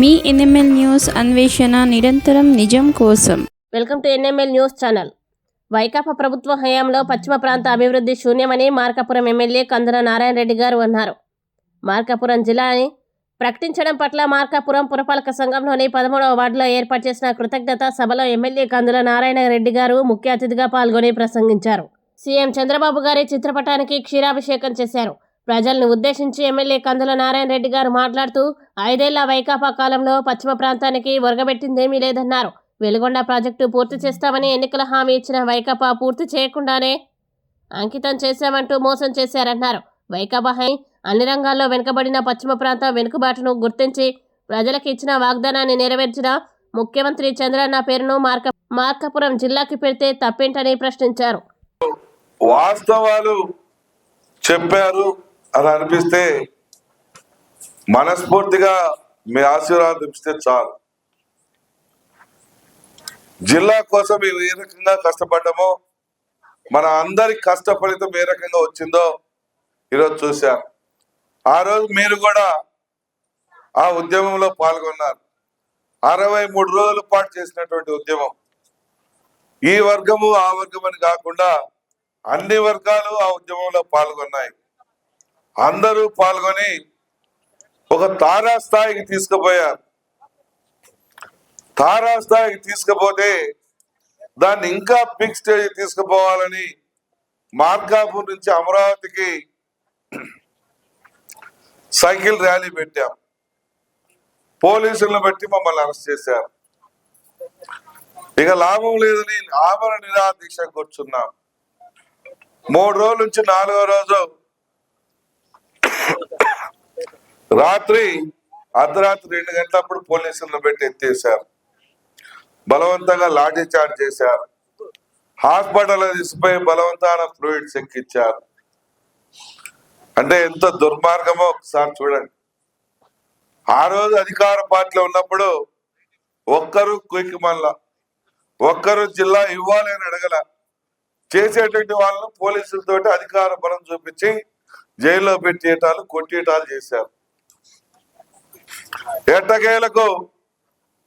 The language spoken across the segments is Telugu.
మీ ఎన్ఎంఎల్ న్యూస్ అన్వేషణ నిరంతరం నిజం కోసం. Welcome to NML news channel. Vaikapa ప్రభుత్వ హయాంలో పశ్చిమ ప్రాంత అభివృద్ధి శూన్యమని మార్కాపురం ఎమ్మెల్యే కందుల నారాయణ రెడ్డి గారు అన్నారు. మార్కాపురం జిల్లాని ప్రకటించడం పట్ల మార్కాపురం పురపాలక సంఘంలోని పదమూడవ వార్డులో ఏర్పాటు చేసిన కృతజ్ఞత సభలో ఎమ్మెల్యే కందుల నారాయణ రెడ్డి గారు ముఖ్య అతిథిగా పాల్గొని ప్రసంగించారు. సీఎం చంద్రబాబు గారి చిత్రపటానికి క్షీరాభిషేకం చేశారు. ప్రజలను ఉద్దేశించి ఎమ్మెల్యే కందుల నారాయణ రెడ్డి గారు మాట్లాడుతూ ఐదేళ్ళ వైకాపా కాలంలో పశ్చిమ ప్రాంతానికి ఒరగబెట్టిందేమీ లేదన్నారు. వెలుగొండ ప్రాజెక్టు పూర్తి చేస్తామని ఎన్నికల హామీ ఇచ్చిన వైకాపా పూర్తి చేయకుండానే అంకితం చేశామంటూ మోసం చేశారన్నారు. వైకాపా హై అన్ని రంగాల్లో వెనుకబడిన పశ్చిమ ప్రాంతం వెనుకబాటును గుర్తించి ప్రజలకు ఇచ్చిన వాగ్దానాన్ని నెరవేర్చిన ముఖ్యమంత్రి చంద్రన్న పేరును మార్క మార్కాపురం జిల్లాకి పెడితే తప్పేంటని ప్రశ్నించారు. వాస్తవాలు చెప్పారు. అని అనిపిస్తే మనస్ఫూర్తిగా మీ ఆశీర్వాదం ఇస్తే చాలు. జిల్లా కోసం మేము ఏ రకంగా కష్టపడ్డామో మన అందరి కష్ట ఫలితం ఏ రకంగా వచ్చిందో ఈరోజు చూశారు. ఆ రోజు మీరు కూడా ఆ ఉద్యమంలో పాల్గొన్నారు. అరవై మూడు రోజుల పాటు చేసినటువంటి ఉద్యమం. ఈ వర్గము ఆ వర్గం అని కాకుండా అన్ని వర్గాలు ఆ ఉద్యమంలో పాల్గొన్నాయి. అందరూ పాల్గొని ఒక తారాస్థాయికి తీసుకుపోయారు. తారా స్థాయికి తీసుకుపోతే దాన్ని ఇంకా పిక్ స్టేజ్ తీసుకుపోవాలని మార్కాపూర్ నుంచి అమరావతికి సైకిల్ ర్యాలీ పెట్టాం. పోలీసులను బట్టి మమ్మల్ని అరెస్ట్ చేశారు. ఇక లాభం లేదని ఆమరణ నిరాదీక్ష కూర్చున్నాం. మూడు రోజుల నుంచి నాలుగో రోజు రాత్రి అర్ధరాత్రి రెండు గంటలప్పుడు పోలీసులను పెట్టి ఎత్తేసారు బలవంతంగా లాఠీ చార్జ్ చేశారు. హాస్పిటల్ తీసుకుపోయి బలవంతాన ఫ్లూయిడ్స్ ఎక్కిచ్చారు అంటే ఎంత దుర్మార్గమో ఒకసారి చూడండి. ఆ రోజు అధికార పార్టీలో ఉన్నప్పుడు ఒక్కరు కుయికి మళ్ళా ఒక్కరు జిల్లా ఇవ్వాలి అని అడగల. చేసేటువంటి వాళ్ళను పోలీసులతో అధికార బలం చూపించి జైల్లో పెట్టేటాలు కొట్టేటాలు చేశారు. ఎట్టకేలకు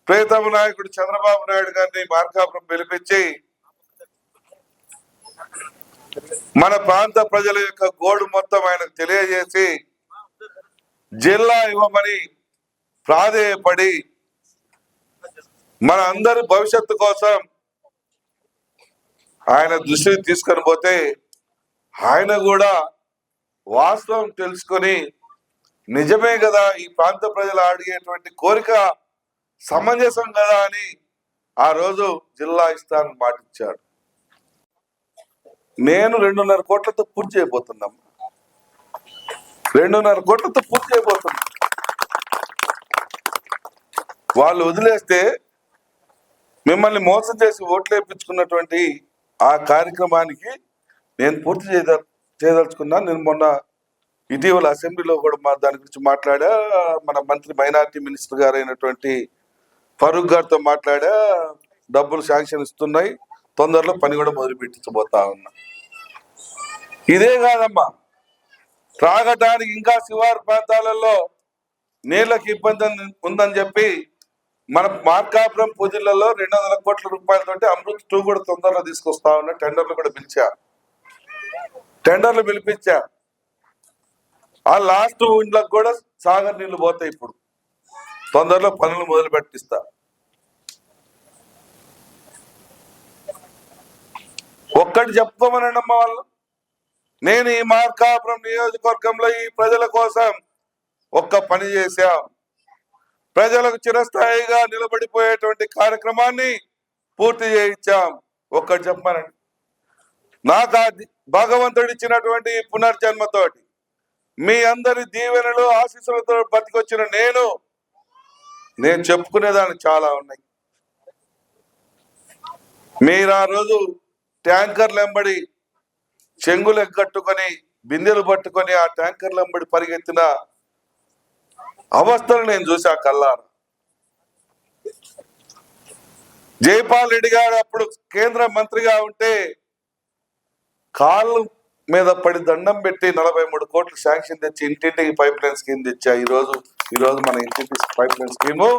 ప్రీతమ నాయకుడు చంద్రబాబు నాయుడు గారిని మార్కాపురం పిలిపించి మన ప్రాంత ప్రజల యొక్క గోడు మొత్తం ఆయనకు తెలియజేసి జిల్లా ఇవ్వమని ప్రాధేయపడి మన అందరి భవిష్యత్తు కోసం ఆయన దృష్టిని తీసుకొని పోతే ఆయన కూడా వాస్తవం తెలుసుకొని నిజమే కదా ఈ ప్రాంత ప్రజలు అడిగేటువంటి కోరిక సమంజసం కదా అని ఆ రోజు జిల్లా ఇస్తానని మాటిచ్చాడు. నేను రెండున్నర కోట్లతో పూర్తి చేయబోతున్నాం. రెండున్నర కోట్లతో పూర్తి చేయబోతున్నా. వాళ్ళు వదిలేస్తే మిమ్మల్ని మోసం చేసి ఓట్లు వేయించుకున్నటువంటి ఆ కార్యక్రమానికి నేను పూర్తి చేయద చేయదలుచుకున్నా నేను మొన్న ఇటీవల అసెంబ్లీలో కూడా మా దాని గురించి మాట్లాడా మన మంత్రి మైనార్టీ మినిస్టర్ గారు అయినటువంటి ఫరూక్ గారితో మాట్లాడా డబ్బులు శాంక్షన్ ఇస్తున్నాయి తొందరలో పని కూడా మొదలు పెట్టించబోతా ఉన్నా. ఇదే కాదమ్మా. త్రాగటానికి ఇంకా శివారు ప్రాంతాలలో నీళ్ళకి ఇబ్బంది ఉందని చెప్పి మన మార్కాపురం పూజలలో రెండు వందల కోట్ల రూపాయలతో అమృత్ టూ కూడా తొందరలో తీసుకొస్తా ఉన్నా టెండర్లు కూడా పిలిచా. టెండర్లు పిలిపించా. ఆ లాస్ట్ ఇంట్లో కూడా సాగర్ నీళ్ళు పోతాయి ఇప్పుడు. తొందరలో పనులు మొదలు పెట్టిస్తా ఒక్కటి చెప్తామనండి అమ్మ వాళ్ళు నేను ఈ మార్కాపురం నియోజకవర్గంలో ఈ ప్రజల కోసం ఒక్క పని చేశాం. ప్రజలకు చిరస్థాయిగా నిలబడిపోయేటువంటి కార్యక్రమాన్ని పూర్తి చేయించాం. ఒక్కటి చెప్పమనండి. నాకు ఆ భగవంతుడు ఇచ్చినటువంటి పునర్జన్మతోటి మీ అందరి దీవెనలు ఆశీస్సులతో బతికొచ్చిన నేను నేను చెప్పుకునేదాన్ని చాలా ఉన్నాయి. మీరు ఆ రోజు ట్యాంకర్లు వెంబడి చెంగులు ఎగ్గట్టుకొని బిందెలు పట్టుకొని ఆ ట్యాంకర్లు వెంబడి పరిగెత్తిన అవస్థలు నేను చూసా కల్లారు. జైపాల్ రెడ్డి గారు అప్పుడు కేంద్ర మంత్రిగా ఉంటే కాళ్ళు మీద పడి దండం పెట్టి నలభై మూడు కోట్లు శాంక్షన్ తెచ్చి ఇంటింటికి పైప్ లైన్ స్కీమ్ తెచ్చా? ఈ రోజు ఈరోజు మన ఇంటింటి పైప్ లైన్ స్కీము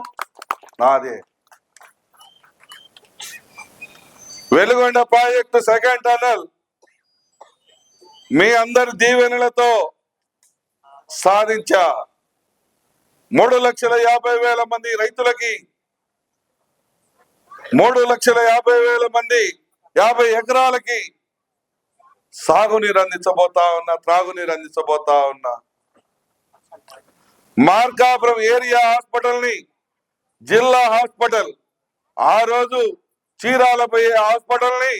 నాదే. Veligonda project second tunnel. మీ అందరి దీవెనలతో సాధించా. మూడు లక్షల యాభై వేల మంది రైతులకి మూడు లక్షల యాభై వేల మంది యాభై ఎకరాలకి సాగునీరు అందించబోతా ఉన్నా త్రాగునీరు అందించబోతా ఉన్నా. మార్కాపురం ఏరియా హాస్పిటల్ని జిల్లా హాస్పిటల్ ఆ రోజు చీరాల పోయే హాస్పిటల్ని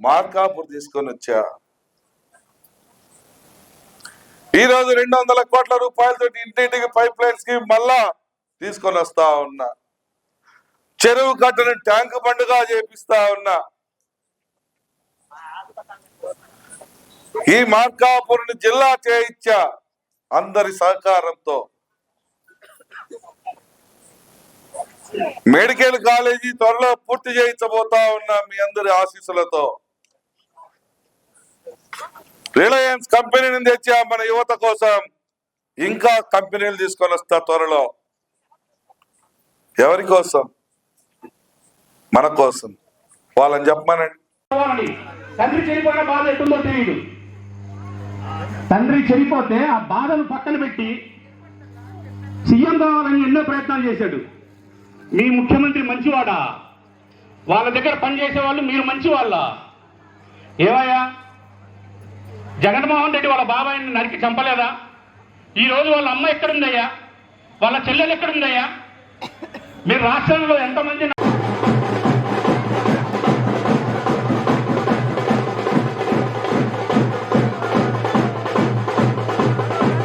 మార్కాపూర్ తీసుకొని వచ్చా. ఈ రోజు రెండు వందల కోట్ల రూపాయలతో ఇంటింటికి పైప్ లైన్స్కి మళ్ళా తీసుకొని వస్తా ఉన్నా. చెరువు కట్టను ట్యాంక్ బండుగా చేపిస్తా ఉన్నా. ఈ మార్కాపురిని జిల్లా చేయించా అందరి సహకారంతో. మెడికల్ కాలేజీ త్వరలో పూర్తి చేయించబోతా ఉన్నా మీ అందరి ఆశీస్సులతో. రిలయన్స్ కంపెనీని తెచ్చా మన యువత కోసం ఇంకా కంపెనీలు తీసుకొని వస్తా త్వరలో. ఎవరి కోసం? మన కోసం. వాళ్ళని చెప్పమనండి. తండ్రి బాధ ఎట్టుందో తెలియదు. తండ్రి చనిపోతే ఆ బాధను పక్కన పెట్టి సీఎం కావాలని ఎన్నో ప్రయత్నాలు చేశాడు. మీ ముఖ్యమంత్రి మంచివాడా? వాళ్ళ దగ్గర పనిచేసే వాళ్ళు మీరు మంచివాళ్ళ? ఏమయ్యా జగన్మోహన్ రెడ్డి వాళ్ళ బాబాయిని నరికి చంపలేదా? ఈ రోజు వాళ్ళ అమ్మ ఎక్కడుందయ్యా? వాళ్ళ చెల్లెలు ఎక్కడుందయ్యా? మీరు రాష్ట్రంలో ఎంతమంది